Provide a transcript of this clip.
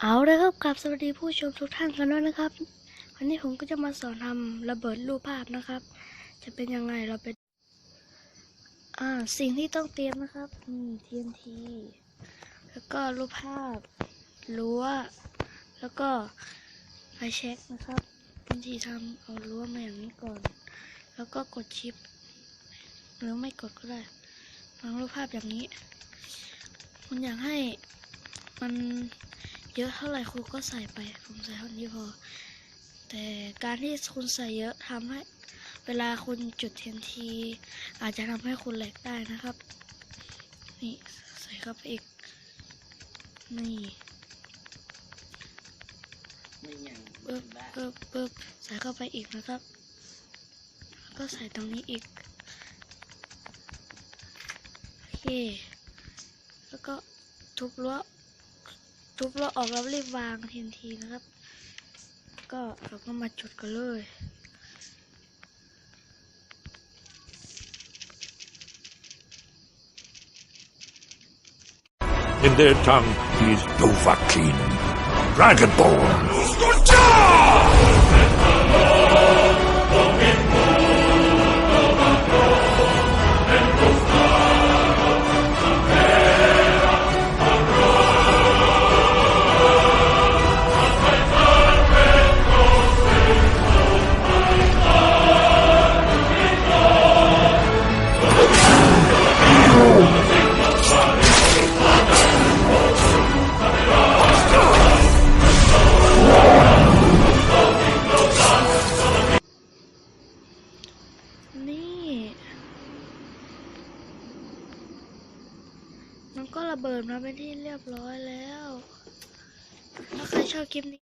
เอาเลยครับกลับสวัสดีผู้ชมทุกท่านกันด้วยนะครับ วันนี้ผมก็จะมาสอนทำระเบิดรูปภาพนะครับ จะเป็นยังไงเราไปอ่าสิ่งที่ต้องเตรียมนะครับนี่ TNT แล้วก็รูปภาพรั้วแล้วก็ไฟแช็กนะครับวิธีทำเอารั้วมาอย่างนี้ก่อน แล้วก็กดชิป หรือไม่กดก็ได้วางรูปภาพอย่างนี้คุณอยากให้มัน เยอะเท่าไหร่คุณก็ใส่ไป ผมใส่เท่านี้พอ แต่การที่คุณใส่เยอะทำให้ เวลาคุณจุดเทียนที อาจจะทำให้คุณแหลกได้นะครับ นี่ใส่เข้าไปอีก นี่ไม่ยังปึ๊บปึ๊บปึ๊บใส่เข้าไปอีกนะครับ ก็ใส่ตรงนี้อีก โอเค แล้วก็ทุบรั้ว ทุบรั้วออกแล้วรีบวางทันทีนะครับ ก็เราก็มาจุดกันเลย In their tongue, he is Dovahkiin, Dragonborn.. นี่ มันก็ระเบิดมาเป็นที่เรียบร้อยแล้ว ถ้าใครชอบคลิปนี้